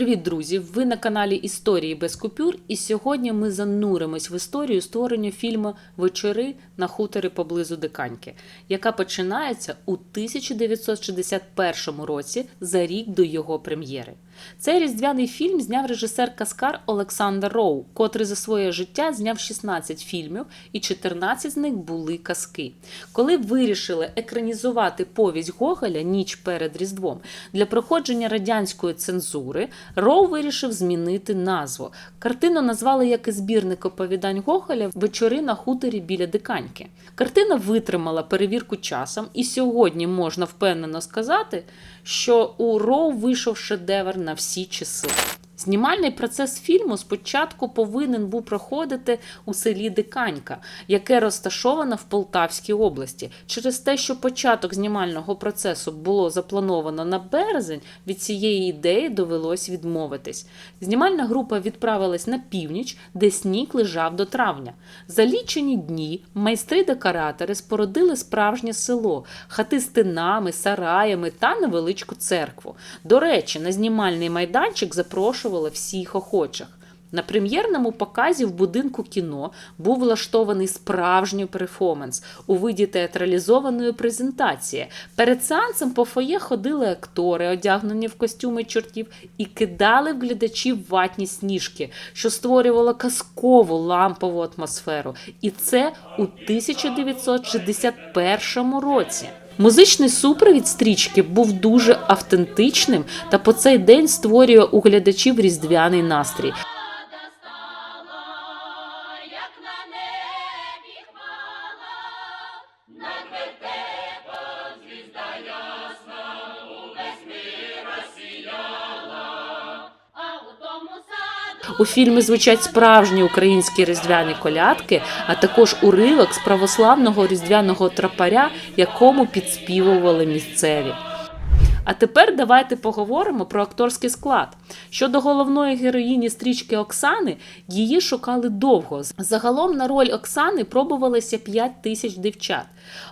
Привіт, друзі! Ви на каналі Історії без купюр, і сьогодні ми зануримось в історію створення фільму Вечори на хуторі поблизу Диканьки, яка починається у 1961 році за рік до його прем'єри. Цей різдвяний фільм зняв режисер Каскар Олександр Роу, котрий за своє життя зняв 16 фільмів, і 14 з них були казки. Коли вирішили екранізувати повість Гоголя Ніч перед Різдвом для проходження радянської цензури, Роу вирішив змінити назву. Картину назвали як і збірник оповідань Гоголя Вечори на хуторі біля Диканьки. Картина витримала перевірку часом, і сьогодні можна впевнено сказати, що у Роу вийшов шедевр на всі часи. Знімальний процес фільму спочатку повинен був проходити у селі Диканька, яке розташоване в Полтавській області. Через те, що початок знімального процесу було заплановано на березень, від цієї ідеї довелось відмовитись. Знімальна група відправилась на північ, де сніг лежав до травня. За лічені дні майстри-декоратори спорудили справжнє село, хати з тинами, сараями та невеличку церкву. До речі, на знімальний майданчик запрошували всіх охочих. На прем'єрному показі в будинку кіно був влаштований справжній перформанс у виді театралізованої презентації. Перед сеансом по фоє ходили актори, одягнені в костюми чортів, і кидали в глядачів ватні сніжки, що створювало казкову лампову атмосферу. І це у 1961 році. Музичний супровід стрічки був дуже автентичним та по цей день створює у глядачів різдвяний настрій. У фільмі звучать справжні українські різдвяні колядки, а також уривок з православного різдвяного трапаря, якому підспівували місцеві. А тепер давайте поговоримо про акторський склад. Щодо головної героїні стрічки Оксани, її шукали довго. Загалом на роль Оксани пробувалося 5 тисяч дівчат.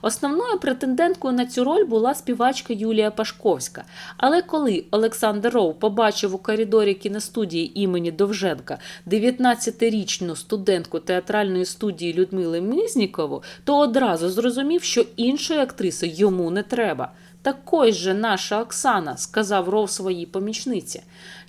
Основною претенденткою на цю роль була співачка Юлія Пашковська. Але коли Олександр Роу побачив у коридорі кіностудії імені Довженка 19-річну студентку театральної студії Людмили Мізнікову, то одразу зрозумів, що іншої актриси йому не треба. Такой же наша Оксана, сказав Ров своїй помічниці.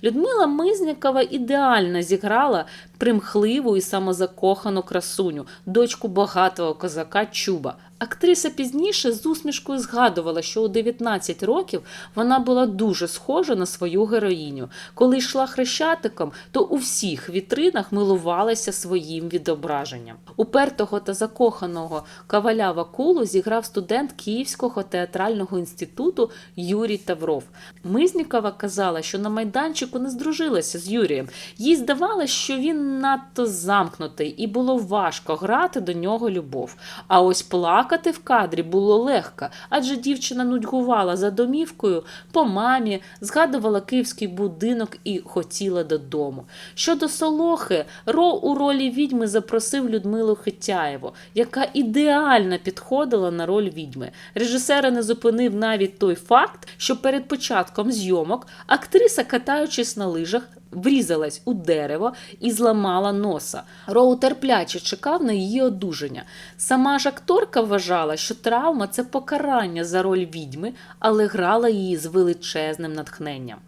Людмила Мизнякова ідеально зіграла примхливу і самозакохану красуню, дочку багатого козака Чуба. Актриса пізніше з усмішкою згадувала, що у 19 років вона була дуже схожа на свою героїню. Коли йшла хрещатиком, то у всіх вітринах милувалася своїм відображенням. Упертого та закоханого каваля Вакулу зіграв студент Київського театрального інституту Юрій Тавров. Мизнікова казала, що на майданчику не здружилася з Юрієм. Їй здавалося, що він надто замкнутий, і було важко грати до нього любов. А ось плакати в кадрі було легко, адже дівчина нудьгувала за домівкою по мамі, згадувала київський будинок і хотіла додому. Щодо Солохи, Ро у ролі відьми запросив Людмилу Хитяєву, яка ідеально підходила на роль відьми. Режисера не зупинив навіть той факт, що перед початком зйомок актриса, катаючись на лижах, врізалась у дерево і зламала носа. Роу терпляче чекав на її одужання. Сама ж акторка вважала, що травма це покарання за роль відьми, але грала її з величезним натхненням.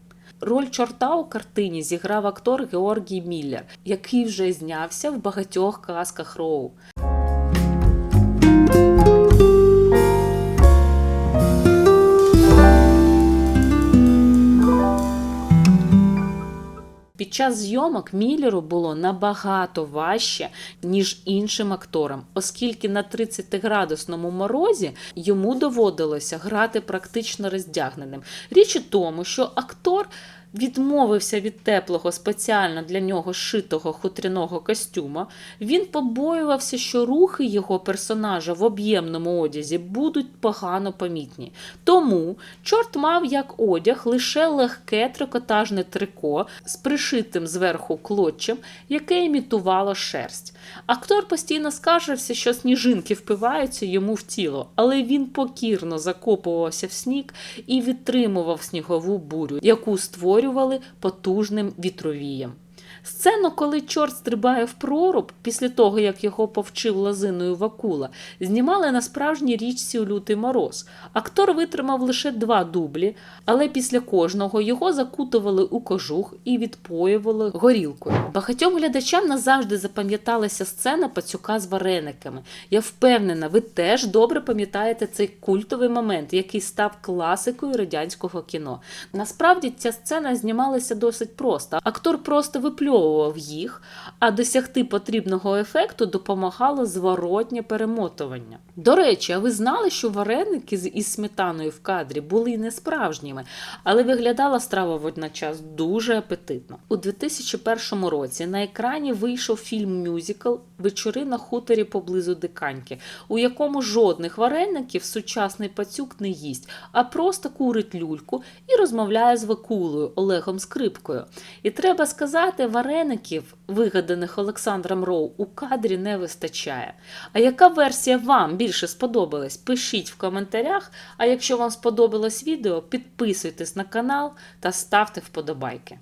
Роль чорта у картині зіграв актор Георгій Міллер, який вже знявся в багатьох казках Роу. Час зйомок Міллеру було набагато важче, ніж іншим акторам, оскільки на 30-градусному морозі йому доводилося грати практично роздягненим. Річ у тому, що актор відмовився від теплого спеціально для нього шитого хутряного костюма, він побоювався, що рухи його персонажа в об'ємному одязі будуть погано помітні. Тому чорт мав як одяг лише легке трикотажне трико з пришитим зверху клотчем, яке імітувало шерсть. Актор постійно скаржився, що сніжинки впиваються йому в тіло, але він покірно закопувався в сніг і відтримував снігову бурю, яку створювали потужним вітровієм. Сцену, коли чорт стрибає в проруб після того, як його повчив лозиною Вакула, знімали на справжній річці у лютий мороз. Актор витримав лише два дублі, але після кожного його закутували у кожух і відпоювали горілкою. Багатьом глядачам назавжди запам'яталася сцена пацюка з варениками. Я впевнена, ви теж добре пам'ятаєте цей культовий момент, який став класикою радянського кіно. Насправді ця сцена знімалася досить просто. Актор просто випльовував їх, а досягти потрібного ефекту допомагало зворотнє перемотування. До речі, а ви знали, що вареники із сметаною в кадрі були не справжніми, але виглядала страва водночас дуже апетитно. У 2001 році на екрані вийшов фільм-мюзикл Вечори на хуторі поблизу Диканьки, у якому жодних вареників сучасний пацюк не їсть, а просто курить люльку і розмовляє з Вакулою Олегом Скрипкою. І треба сказати, вареників, вигаданих Олександром Роу, у кадрі не вистачає. А яка версія вам більше сподобалась? Пишіть в коментарях. А якщо вам сподобалось відео, підписуйтесь на канал та ставте вподобайки.